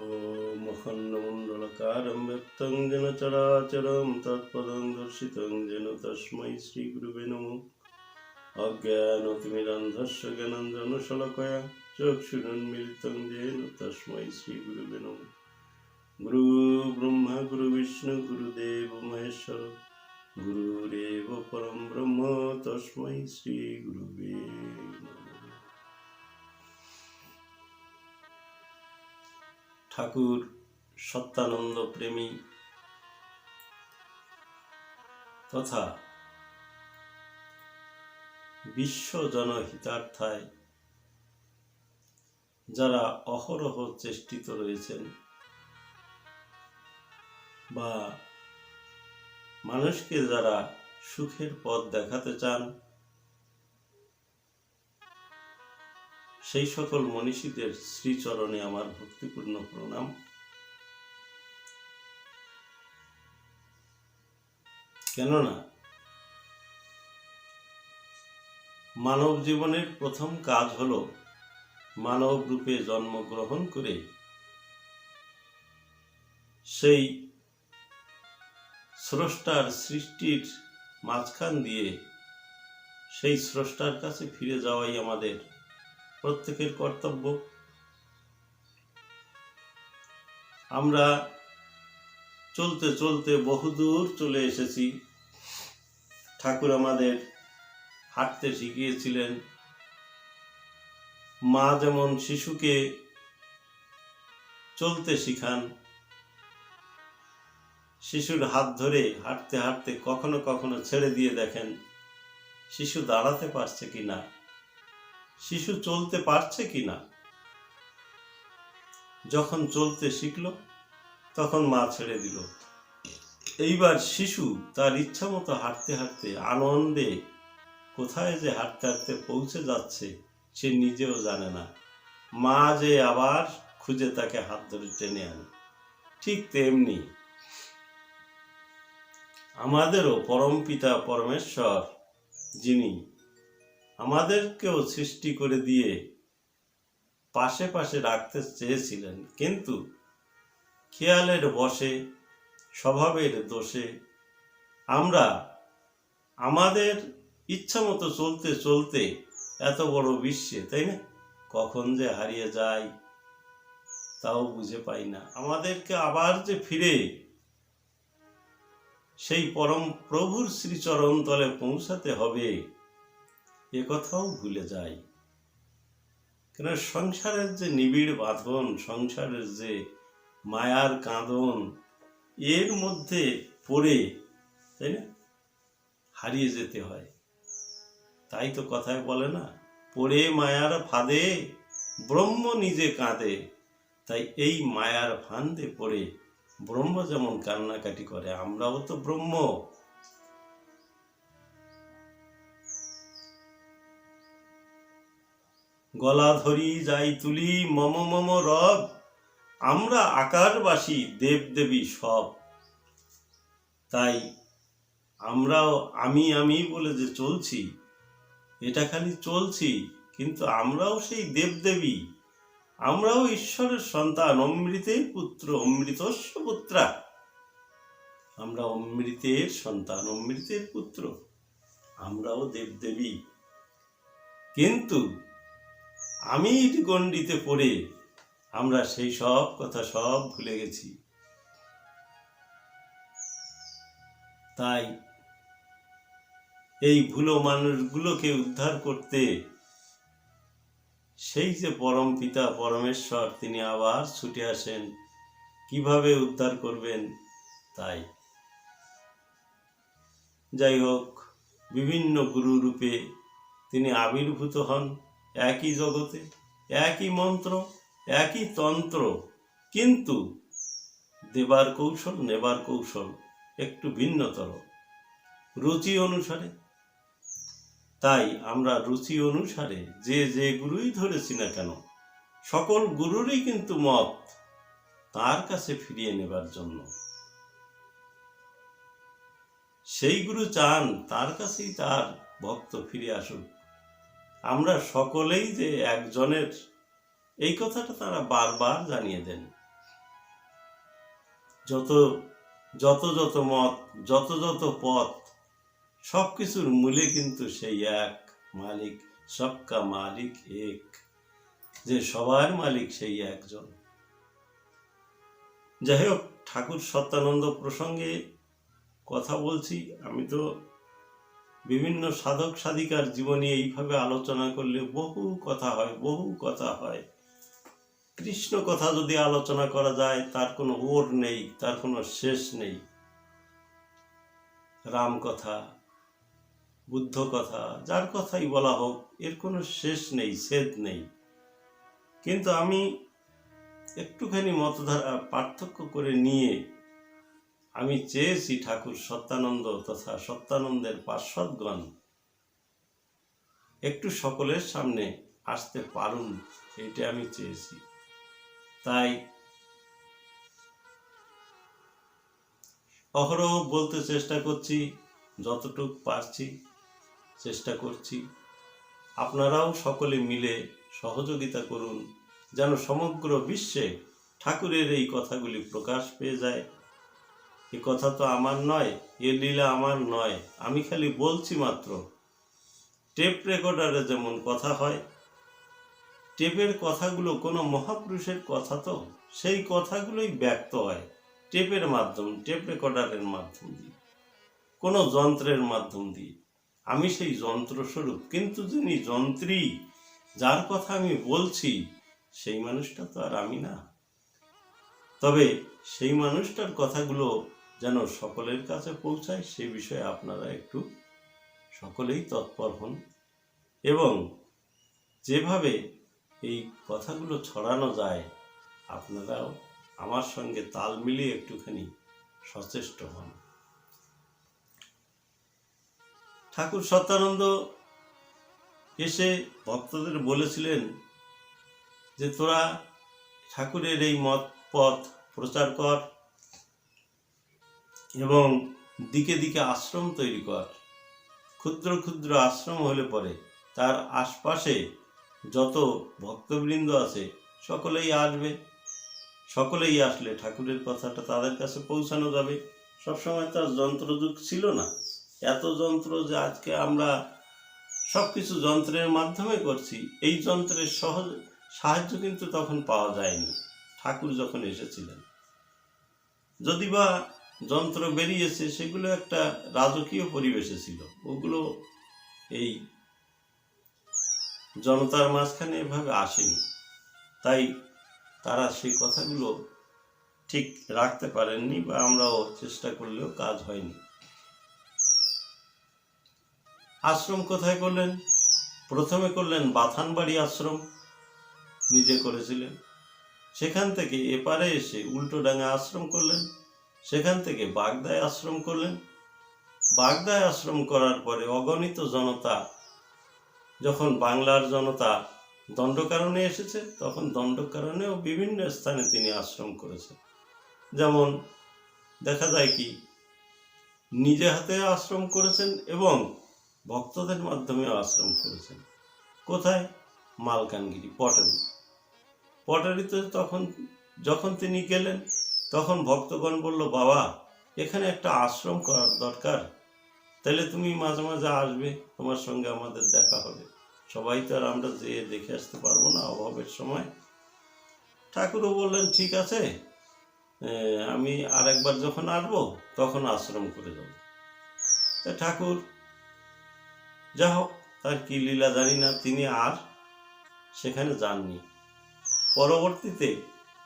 ॐ अखण्डमण्डलकारं व्यक्तं जेन चराचरं तत्पदं दर्शितं जेन तस्मै श्रीगुरुवे नमो अज्ञानतिमिरन्धस्य ज्ञानञ्जनशलकया चक्षुरुन्मिलितं येन तस्मै श्रीगुरुवे नमो गुरु ब्रह्मा गुरुविष्णु गुरुदेव महेश्वर गुरुरेव परं ब्रह्म तस्मै श्रीगुरुवे नमः ঠাকুর সত্যানন্দ প্রেমী। তথা বিশ্ব জনহিতার্থায় যারা অহরহ চেষ্টিত রয়েছেন বা মানুষকে যারা সুখের পথ দেখাতে চান সেই সকল মনীষীদের শ্রীচরণে আমার ভক্তিপূর্ণ প্রণাম। কেননা, মানব জীবনের প্রথম কাজ হল মানব রূপে জন্মগ্রহণ করে সেই স্রষ্টার সৃষ্টির মাঝখান দিয়ে সেই স্রষ্টার কাছে ফিরে যাওয়াই আমাদের প্রত্যেকের কর্তব্য। আমরা চলতে চলতে বহুদূর চলে এসেছি। ঠাকুর আমাদের হাঁটতে শিখিয়েছিলেন। মা যেমন শিশুকে চলতে শিখান, শিশুর হাত ধরে হাঁটতে হাঁটতে কখনো কখনো ছেড়ে দিয়ে দেখেন, শিশু দাঁড়াতে পারছে কি না শিশু চলতে পারছে কি না যখন চলতে শিখলো, তখন মা ছেড়ে দিল। এইবার শিশু তার ইচ্ছা মতো হাঁটতে হাঁটতে আনন্দে কোথায় যে হাঁটতে হাঁটতে পৌঁছে যাচ্ছে, সে নিজেও জানে না। মা যে আবার খুঁজে তাকে হাত ধরে টেনে আনে। ঠিক তেমনি আমাদেরও পরম পিতা পরমেশ্বর যিনি আমাদেরকেও সৃষ্টি করে দিয়ে পাশে পাশে রাখতে চেয়েছিলেন। কিন্তু খেয়ালের বসে, স্বভাবের দোষে আমরা আমাদের ইচ্ছা মতো চলতে চলতে এত বড় বিশ্বে, তাই না? কখন যে হারিয়ে যাই, তাও বুঝে পাই না। আমাদেরকে আবার যে ফিরে সেই পরম প্রভুর শ্রীচরণ তলে পৌঁছাতে হবে এ কথাও ভুলে যাই। কেন সংসারের যে নিবিড় বাঁধন, সংসারের যে মায়ার কাঁদন, এর মধ্যে পড়ে, তাই না? হারিয়ে যেতে হয়। তাই তো কথায় বলে না, পড়ে মায়ার ফাঁদে, ব্রহ্ম নিজে কাঁদে। তাই এই মায়ার ফান্দে পড়ে ব্রহ্ম যেমন কান্নাকাটি করে, আমরাও তো ব্রহ্ম। গলা ধরি যাই তুলি, মম মম, রব। আমরা আকারবাসী, দেবদেবী সব। তাই আমরাও আমি আমি বলে যে চলছি, এটা খালি চলছি, কিন্তু আমরাও সেই দেবদেবী। আমরাও ঈশ্বরের সন্তান অমৃতের পুত্র অমৃতস্ব পুত্রা। আমরা অমৃতের সন্তান, অমৃতের পুত্র। আমরাও দেবদেবী। কিন্তু আমি গণ্ডিতে পড়ে আমরা সেই সব কথা সব ভুলে গেছি। তাই এই ভুলো মানুষগুলোকে উদ্ধার করতে সেই যে পরম পিতা পরমেশ্বর, তিনি আবার ছুটে আসেন। কীভাবে উদ্ধার করবেন তাই? যাই হোক, বিভিন্ন গুরু রূপে তিনি আবির্ভূত হন। একই জগতে, একই মন্ত্র, একই তন্ত্র, কিন্তু দেবার কৌশল নেবার কৌশল একটু ভিন্নতর। রুচি অনুসারে। তাই আমরা রুচি অনুসারে যে যে গুরুই ধরেছি না কেন, সকল গুরুরই কিন্তু মত তার কাছে ফিরিয়ে নেবার জন্য। সেই গুরু চান তার কাছেই তার ভক্ত ফিরে আসুক। আমরা সকলেই যে একজনের, এই কথাটা তারা বারবার জানিয়ে দেন। যত যত যত মত, যত যত পথ সব কিছুর মূলে কিন্তু সেই এক মালিক, সবকা মালিক এক, যে সবার মালিক সেই একজন। যাই হোক, ঠাকুর সত্যানন্দ প্রসঙ্গে কথা বলছি, আমি তো বিভিন্ন সাধক সাধিকার জীবনী এইভাবে আলোচনা করলে বহু কথা হয়, বহু কথা হয়। কৃষ্ণ কথা যদি আলোচনা করা যায়, তার কোনো ওর নেই, তার কোনো শেষ নেই। রাম কথা, বুদ্ধ কথা, যার কথাই বলা হোক, এর কোনো শেষ নেই, ছেদ নেই। কিন্তু আমি একটুখানি মতধারা, পার্থক্য করে নিয়ে আমি চেয়েছি ঠাকুর সত্যানন্দ তথা সত্যানন্দের পার্শ্বদগণ একটু সকলের সামনে আসতে পারুন, এইটা আমি চেয়েছি। তাই অহরহ বলতে চেষ্টা করছি, যতটুক পারছি চেষ্টা করছি। আপনারাও সকলে মিলে সহযোগিতা করুন, যেন সমগ্র বিশ্বে ঠাকুরের এই কথাগুলি প্রকাশ পেয়ে যায়। এ কথা তো আমার নয়, এ লীলা আমার নয়। আমি খালি বলছি মাত্র টেপ রেকর্ডারে যেমন কথা হয় টেপের কথাগুলো কোনো মহাপুরুষের কথা তো, সেই কথাগুলোই ব্যক্ত হয় টেপের মাধ্যম টেপ রেকর্ডারের মাধ্যম দিয়ে, কোনো যন্ত্রের মাধ্যম দিয়ে। আমি সেই যন্ত্রস্বরূপ, কিন্তু যিনি যন্ত্রী, যার কথা আমি বলছি, সেই মানুষটা তো আর আমি না। তবে সেই মানুষটার কথাগুলো যেন সকলের কাছে পৌঁছায়, সে বিষয়ে আপনারা একটু সকলেই তৎপর হন এবং যেভাবে এই কথাগুলো ছড়ানো যায়, আপনারাও আমার সঙ্গে তাল মিলিয়ে একটুখানি সচেষ্ট হন। ঠাকুর সত্যানন্দ এসে ভক্তদের বলেছিলেন যে, তোরা ঠাকুরের এই মত পথ প্রচার কর এবং দিকে দিকে আশ্রম তৈরি কর। ক্ষুদ্র ক্ষুদ্র আশ্রম হলে পরে তার আশপাশে যত ভক্তবৃন্দ আছে, সকলেই আসবে। সকলেই আসলে ঠাকুরের কথাটা তাদের কাছে পৌঁছানো যাবে। সবসময় তার যন্ত্রযুগ ছিল না। এত যন্ত্র যে আজকে আমরা সব কিছু যন্ত্রের মাধ্যমে করছি, এই যন্ত্রের সহজ সাহায্য কিন্তু তখন পাওয়া যায়নি। ঠাকুর যখন এসেছিলেন যদি বা যন্ত্র বেরিয়েছে, সেগুলো একটা রাজকীয় পরিবেশে ছিল। ওগুলো এই জনতার মাঝখানে এভাবে আসেনি। তাই তারা সেই কথাগুলো ঠিক রাখতে পারেননি বা আমরাও চেষ্টা করলেও কাজ হয়নি। আশ্রম কোথায় করলেন? প্রথমে করলেন বাথানবাড়ি আশ্রম। নিজে করেছিলেন। সেখান থেকে এপারে এসে উল্টোডাঙ্গা আশ্রম করলেন। সেখান থেকে বাগদায় আশ্রম করলেন। বাগদায় আশ্রম করার পরে অগণিত জনতা, যখন বাংলার জনতা দণ্ডকারণে এসেছে, তখন দণ্ডকারণেও বিভিন্ন স্থানে তিনি আশ্রম করেছেন। যেমন দেখা যায় কি, নিজে হাতে আশ্রম করেছেন এবং ভক্তদের মাধ্যমেও আশ্রম করেছেন। কোথায়? মালকানগিরি, পটারি। পটারিতে তখন যখন তিনি গেলেন তখন ভক্তগণ বলল, বাবা, এখানে একটা আশ্রম করার দরকার। তাহলে তুমি মাঝে মাঝে আসবে, তোমার সঙ্গে আমাদের দেখা হবে। সবাই তো আর আমরা যেয়ে দেখে আসতে পারব না অভাবের সময়। ঠাকুরও বললেন, ঠিক আছে আমি আর একবার যখন আসব, তখন আশ্রম করে যাব। তা ঠাকুর, যা হোক, তার কি লীলা জানি না, তিনি আর সেখানে যাননি। পরবর্তীতে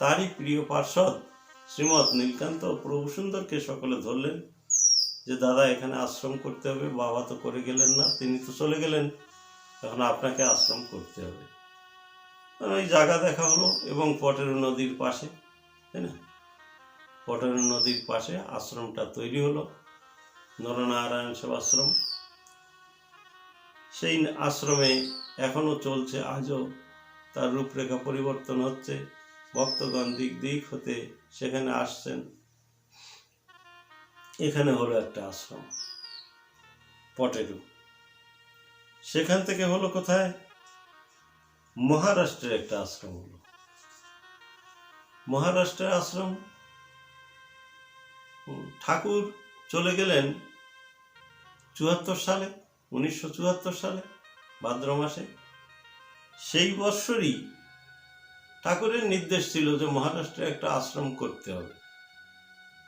তারই প্রিয় পার্ষদ শ্রীমৎ নীলকান্ত প্রভু সুন্দরকে সকলে ধরলেন যে, দাদা, এখানে আশ্রম করতে হবে, বাবা তো করে গেলেন না, তিনি তো চলে গেলেন, এখন আপনাকে আশ্রম করতে হবে। তখন ওই জায়গা দেখা হলো এবং পটেরু নদীর পাশে, তাই না? পটেরু নদীর পাশে আশ্রমটা তৈরি হলো, নরনারায়ণ সেবাশ্রম সেই আশ্রমে এখনও চলছে, আজও তার রূপরেখা পরিবর্তন হচ্ছে। ভক্তগণ দিক দিক হতে সেখানে আসছেন। এখানে হলো একটা আশ্রম, পটেরু। সেখান থেকে হলো কোথায়? মহারাষ্ট্রের একটা আশ্রম হলো। মহারাষ্ট্রের আশ্রম ঠাকুর চলে গেলেন চুয়াত্তর সালে, উনিশশো চুয়াত্তর সালে, ভাদ্র মাসে। সেই বৎসরই ঠাকুরের নির্দেশ ছিল যে মহারাষ্ট্রে একটা আশ্রম করতে হবে।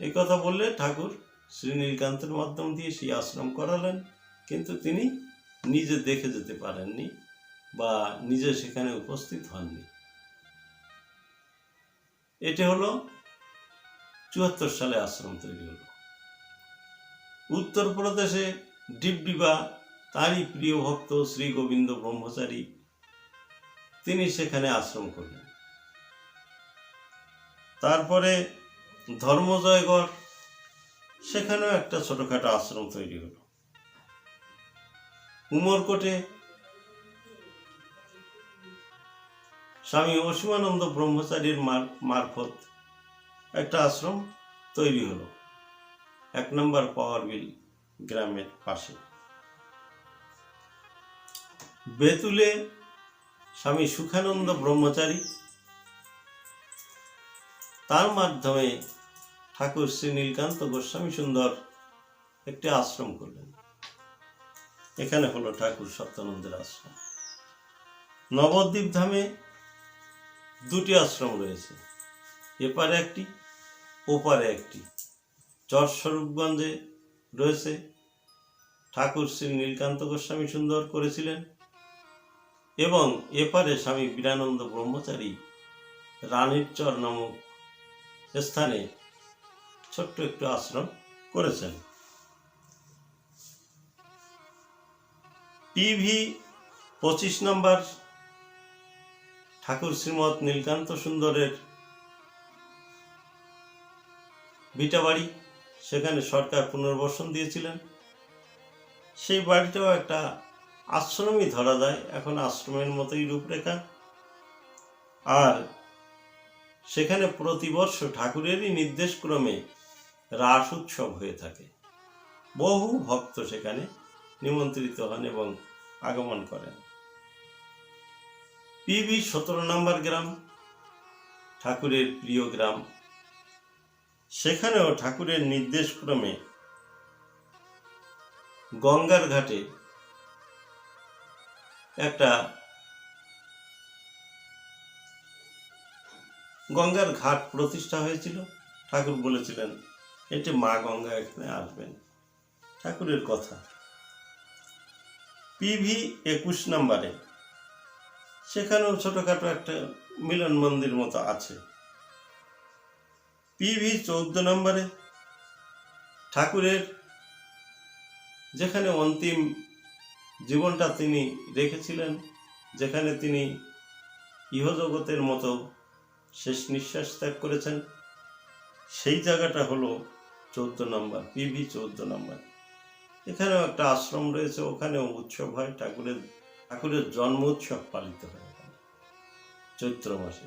এই কথা বললে ঠাকুর শ্রী নীলকান্তের মাধ্যম দিয়ে সেই আশ্রম করালেন, কিন্তু তিনি নিজে দেখে যেতে পারেননি বা নিজে সেখানে উপস্থিত হননি। এটি হলো চুয়াত্তর সালে আশ্রম তৈরি হলো। উত্তরপ্রদেশে ডিবডিবা তারই প্রিয় ভক্ত শ্রী গোবিন্দ ব্রহ্মচারী, তিনি সেখানে আশ্রম করলেন। তারপরে ধর্মজয়গড়, সেখানেও একটা ছোটখাটো আশ্রম তৈরি হলো। উমরকোটে স্বামী অসীমানন্দ ব্রহ্মচারীর মার- মারফত একটা আশ্রম তৈরি হলো, এক নম্বর পাওয়ার বিল গ্রামের পাশে। বেতুলে স্বামী সুখানন্দ ব্রহ্মচারী তার মাধ্যমে ঠাকুর শ্রী নীলকান্ত গোস্বামী সুন্দর একটি আশ্রম করলেন। এখানে হলো ঠাকুর সত্যানন্দের আশ্রম। নবদ্বীপ ধামে দুটি আশ্রম রয়েছে। এপারে একটি, ওপারে একটি। চরস্বরূপগঞ্জে রয়েছে। ঠাকুর শ্রী নীলকান্ত গোস্বামী সুন্দর করেছিলেন। এবং এপারে স্বামী বীরানন্দ ব্রহ্মচারী রানীর চর নামক স্থানে ছোট্ট একটু আশ্রম করেছেন। পিভি পঁচিশ নম্বর ঠাকুর শ্রীমৎ নীলকান্ত সুন্দরের ভিটাবাড়ি সেখানে সরকার পুনর্বাসন দিয়েছিলেন। সেই বাড়িটাও একটা আশ্রমই ধরা যায়, এখন আশ্রমের মতোই রূপরেখা। আর সেখানে প্রতি বর্ষ ঠাকুরেরই নির্দেশক্রমে রাস উৎসব হয়ে থাকে। বহু ভক্ত সেখানে নিমন্ত্রিত হন এবং আগমন করেন। পিবি সতেরো নম্বর গ্রাম, ঠাকুরের প্রিয় গ্রাম। সেখানেও ঠাকুরের নির্দেশক্রমে গঙ্গার ঘাটে একটা গঙ্গার ঘাট প্রতিষ্ঠা হয়েছিল। ঠাকুর বলেছিলেন, এটি মা গঙ্গা এখানে আসবেন। ঠাকুরের কথা। পিভি একুশ নম্বরে, সেখানেও ছোটখাটো একটা মিলন মন্দির মতো আছে। পিভি চৌদ্দ নম্বরে, ঠাকুরের যেখানে অন্তিম জীবনটা তিনি রেখেছিলেন, যেখানে তিনি ইহজগতের মতো শেষ নিঃশ্বাস ত্যাগ করেছেন। সেই জায়গাটা হলো চোদ্দ নম্বর পিভি চোদ্দ নম্বর। এখানেও একটা আশ্রম রয়েছে, ওখানেও উৎসব হয়, ঠাকুরের ঠাকুরের জন্ম উৎসব পালিত হয় এখানে, চৈত্র মাসে,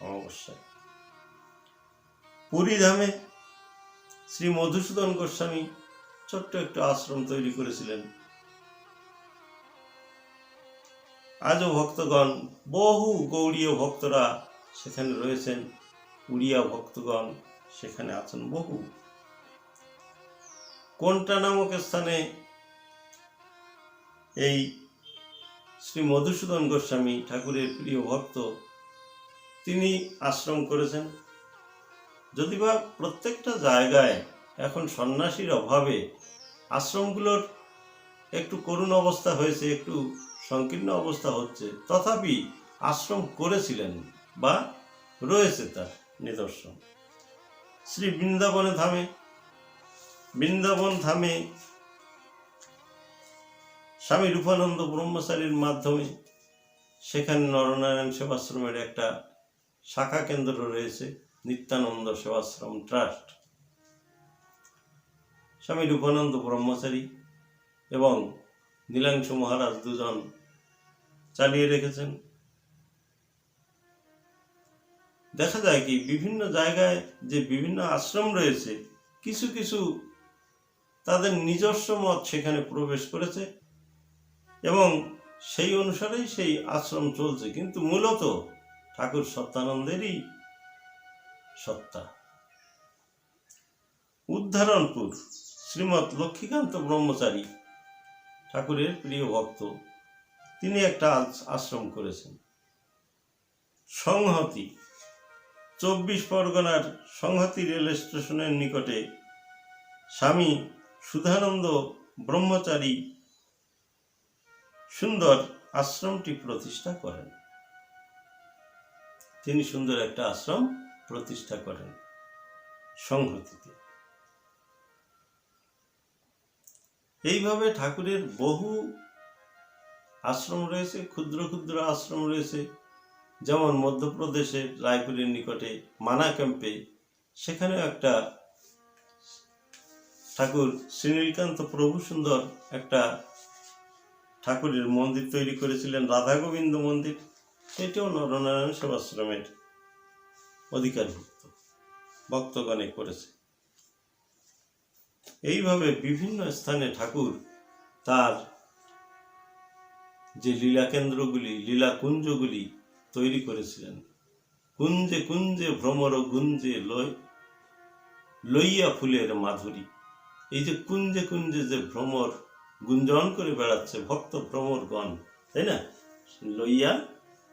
অমাবস্যায়। পুরী ধামে শ্রী মধুসূদন গোস্বামী ছোট্ট একটু আশ্রম তৈরি করেছিলেন। আজও ভক্তগণ, বহু গৌড়ীয় ভক্তরা সেখানে রয়েছেন উড়িয়া ভক্তগণ, সেখানে আছেন বহু। কোনটা নামক স্থানে এই শ্রী মধুসূদন গোস্বামী ঠাকুরের প্রিয় ভক্ত, তিনি আশ্রম করেছেন? যদি বা প্রত্যেকটা জায়গায় এখন সন্ন্যাসীর অভাবে আশ্রমগুলোর একটু করুণ অবস্থা হয়েছে, একটু সংকীর্ণ অবস্থা হচ্ছে। তথাপি আশ্রম করেছিলেন। বা রয়েছে তার নিদর্শন। শ্রী বৃন্দাবনে ধামে, বৃন্দাবন ধামে স্বামী রূপানন্দ ব্রহ্মচারীর মাধ্যমে সেখানে নরনারায়ণ সেবাশ্রমের একটা শাখা কেন্দ্র রয়েছে, নিত্যানন্দ সেবাশ্রম ট্রাস্ট। স্বামী রূপানন্দ ব্রহ্মচারী এবং নীলাংশু মহারাজ দুজন চালিয়ে রেখেছেন। দেখা যায় কি বিভিন্ন জায়গায় যে বিভিন্ন আশ্রম রয়েছে, কিছু কিছু তাদের নিজস্ব মত সেখানে প্রবেশ করেছে এবং সেই অনুসারেই সেই আশ্রম চলছে। কিন্তু মূলত ঠাকুর সত্যানন্দেরই সত্তা। উদ্ধারণপুর, শ্রীমৎ লক্ষ্মীকান্ত ব্রহ্মচারী ঠাকুরের প্রিয় ভক্ত, তিনি একটা আশ্রম করেছেন। সংহতি চব্বিশ পরগনার সংহতি রেল স্টেশনের নিকটে স্বামী সুধানন্দ ব্রহ্মচারী সুন্দর আশ্রমটি প্রতিষ্ঠা করেন। তিনি সুন্দর একটা আশ্রম প্রতিষ্ঠা করেন সংহতিতে। এইভাবে ঠাকুরের বহু আশ্রম রয়েছে, ক্ষুদ্র ক্ষুদ্র আশ্রম রয়েছে। যেমন মধ্যপ্রদেশের রায়পুরের নিকটে মানা ক্যাম্পে, সেখানেও একটা ঠাকুর শ্রীনীলকান্ত প্রভু সুন্দর একটা ঠাকুরের মন্দির তৈরি করেছিলেন রাধা গোবিন্দ মন্দির। এটিও নরনারায়ণ সেবাশ্রমের অধিকারভুক্ত ভক্তগণে করেছে। এইভাবে বিভিন্ন স্থানে ঠাকুর তার যে লীলা কেন্দ্রগুলি লীলা কুঞ্জগুলি তৈরি করেছিলেন। কুঞ্জে কুঞ্জে ভ্রমর গুঞ্জে লয়, লইয়া ফুলের মাধুরী। এই যে কুঞ্জে কুঞ্জে যে ভ্রমর গুঞ্জন করে বেড়াচ্ছে, ভক্ত ভ্রমরগণ, তাই না? লইয়া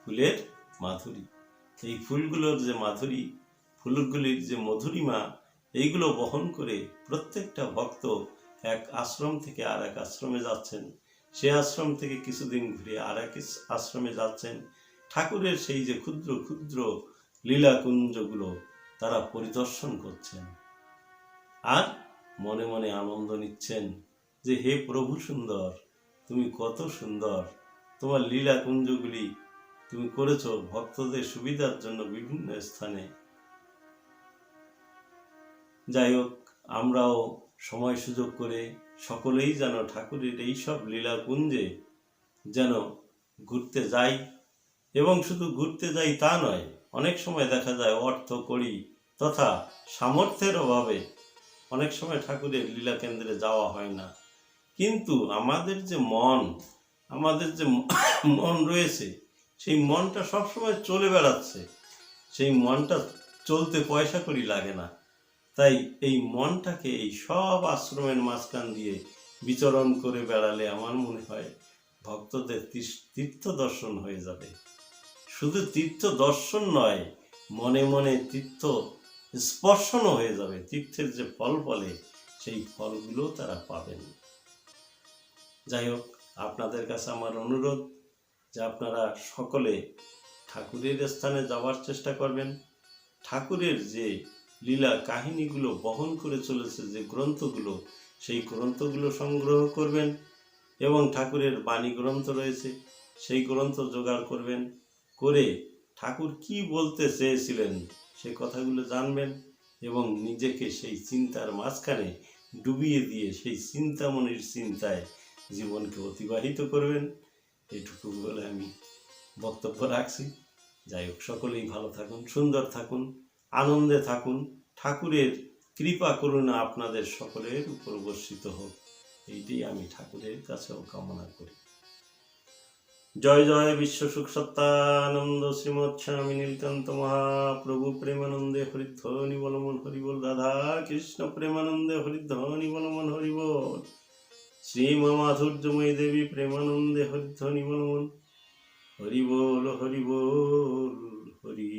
ফুলের মাধুরী। এই ফুলগুলোর যে মাধুরী, ফুলগুলির যে মধুরিমা, এইগুলো বহন করে প্রত্যেকটা ভক্ত এক আশ্রম থেকে আর এক আশ্রমে যাচ্ছেন। সে আশ্রম থেকে কিছুদিন ঘুরে আর এক আশ্রমে যাচ্ছেন। ঠাকুরের সেই যে ক্ষুদ্র ক্ষুদ্র লীলাকুঞ্জগুলো তারা পরিদর্শন করছেন। আর মনে মনে আনন্দ নিচ্ছেন যে, হে প্রভু সুন্দর, তুমি কত সুন্দর। তোমার লীলাকুঞ্জগুলি তুমি করেছ ভক্তদের সুবিধার জন্য বিভিন্ন স্থানে। যাই হোক, আমরাও সময় সুযোগ করে সকলেই যেন ঠাকুরের এইসব লীলাকুঞ্জে যেন ঘুরতে যাই। এবং শুধু ঘুরতে যাই তা নয়, অনেক সময় দেখা যায় অর্থ করি তথা সামর্থ্যের অভাবে অনেক সময় ঠাকুরের লীলা কেন্দ্রে যাওয়া হয় না। কিন্তু আমাদের যে মন, আমাদের যে মন রয়েছে, সেই মনটা সবসময় চলে বেড়াচ্ছে। সেই মনটা চলতে পয়সা করি লাগে না। তাই এই মনটাকে এই সব আশ্রমের মাঝখান দিয়ে বিচরণ করে বেড়ালে আমার মনে হয় ভক্তদের তীর্থ দর্শন হয়ে যাবে। শুধু তীর্থ দর্শন নয়, মনে মনে তীর্থ স্পর্শনও হয়ে যাবে। তীর্থের যে ফল বলে সেই ফলগুলো তারা পাবেন। যাই হোক, আপনাদের কাছে আমার অনুরোধ যে আপনারা সকলে ঠাকুরের স্থানে যাওয়ার চেষ্টা করবেন। ঠাকুরের যে লীলা কাহিনীগুলো বহন করে চলেছে, যে গ্রন্থগুলো, সেই গ্রন্থগুলো সংগ্রহ করবেন এবং ঠাকুরের বাণী গ্রন্থ রয়েছে, সেই গ্রন্থ জোগাড় করবেন। করে ঠাকুর কি বলতে চেয়েছিলেন সে কথাগুলো জানবেন এবং নিজেকে সেই চিন্তার মাঝখানে ডুবিয়ে দিয়ে সেই চিন্তামনির চিন্তায় জীবনকে অতিবাহিত করবেন। এইটুকু বলে আমি বক্তব্য রাখছি। যাই হোক, সকলেই ভালো থাকুন, সুন্দর থাকুন, আনন্দে থাকুন। ঠাকুরের কৃপা করুণা আপনাদের সকলের উপর বর্ষিত হোক। এইটাই আমি ঠাকুরের কাছেও কামনা করি। জয় জয় বিশ্ব সুখ সত্তানন্দ শ্রীমৎ স্বামী নীলকান্ত মহাপ্রভু প্রেমানন্দে হরিধ্বনি বলমন হরিবল রাধা কৃষ্ণ প্রেমানন্দে হরিধ্বনি বলমন হরিবল। শ্রীমা মাধুর্যময়ী দেবী প্রেমানন্দে হরিধ্বনি বলমন হরিবল হরিবল হরি